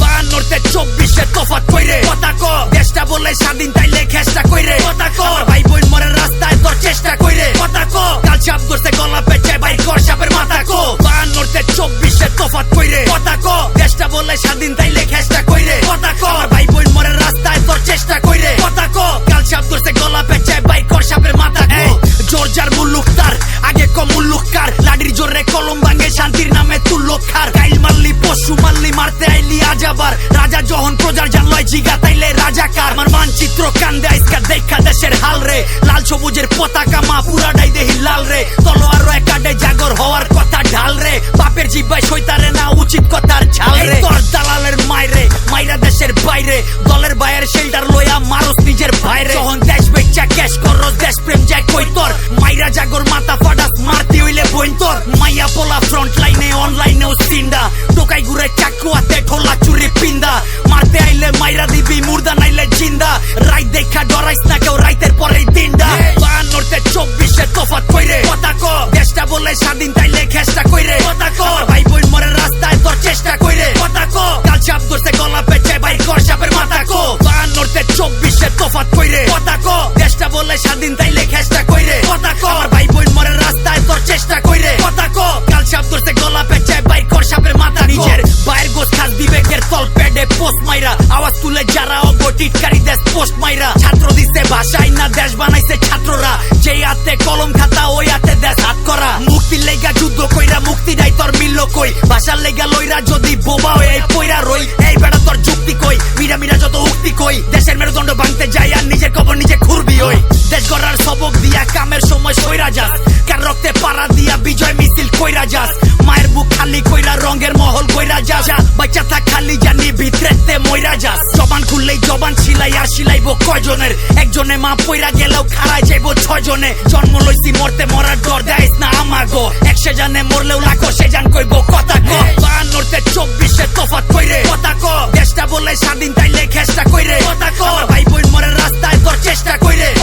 বাহান্নতে চব্বিশে তফাত কইরে। কথা ক, দেশটা বলে স্বাধীন তাইলে খেসটা কইরে। কথা ক ভাই বোন মরে জোর যার মুল্লুক তার আগে কম মুল্লুক কার লাডির জোরে কলম ভাঙে শান্তির নামে তুল্লো খার। গাইল মারলি পশু মারলি মারতে আইলি আজ আবার। রাজা যখন প্রজার জানলয় জিগা তাইলে রাজাকার আমার মানচিত্র কান্দে আইসকা দেখা দেশের হাল রে। লাল সবুজের পতাকা মা পুরাটাই দেহি লাল রে। তলোয়ার একাডে জাগর হওয়ার কথা ঢাল রে। বাপের জিব্বাই সইতারে না উচিত কথার ঝাল রে। তোর দালালের মাইরে মাইরা দেশের বাইরে। দলের বাইরের শেল্টার লইয়া মারস নিজের ভাইরে। যখন ক্যাশ করস দেশ প্রেম যায় কই তোর? মাইরা জাগর, মাথা ফাটাস, মারতি হইলে বইন তোর। মাইয়া পোলা ফ্রন্ট লাইনে অনলাইনেও সিন্ডা। টোকাই ঘুরে চাকু হাতে ঠোলা চুরি পিন্দা। মারতে আইলে মাইরা দিবি, মুর্দা নাইলে জিন্দা। রাইত দেখা ডরাইস না কেউ, রাইতের পরেই দিনটা বাহান্নতে চব্বিশে তফাত কইরে। কথা ক, দেশটা বলে স্বাধীন তাইলে খেসটা কইরে। কথা ক। বলে স্বাধীন তাইলে খেসটা কইরে কথা ক। আমার ভাই বোন মরে রাস্তায় তোর চেষ্টা কইরে কথা ক। কাল চাপ ধরছে, গলা পেঁচে, বাইর কর সাপের মাথা। নিজের বাইর গোছ খাস বিবেকের তল পেডে পোস্ট মাইরা। আওয়াজ তুলে যারা অগটিটকারী দেশ পোস্ট মাইরা। ছাত্র দিছে ভাষাই না দেশ বানাইছে ছাত্ররা। যেই হাতে কলম খাতা, ওই হাতে দেশ হাত করা। মুক্তির লেগা যুদ্ধ কইরা, মুক্তি নাই তোর মিলল কই। ভাষার লেগা লইরা যদি বোবা হয়ে পইরা রই। এই বেড়া তোর যুক্তি কই? মিরা মিরা যত উক্তি কই? দেশের মেরুদণ্ড ভাঙতে যাই আর নিজের কবর নিজে খুরবি ওই দেশ গড়ার সবক দিয়া কামের সময় সইরা যাস। কার রক্তে পাড়া দিয়া বিজয় মিছিল কইরা যাস। মায়ের বুক খালি কইরা রঙের মহল কইরা যাস। বাচ্চা থাক খালি জানি ভিতরেতে মইরা যাস। জবান খুললেই জবান ছিলাই আর সিলাইব কয়জনের? একজনে মা পইরা গেলেও খাড়াই যাইব ছয়জনে। জন্ম লইছি, মরতে মরার ডর দেয়স না আমাগো। একশে জানে মরলেও লাখো সে জান কইব, কথা ক। বাহান্নতে চব্বিশে তফাত কইরে, কথা ক। দেশটা বলে স্বাধীন তাইলে খেসটা কইরে, কথা ক। চেষ্টা কইরে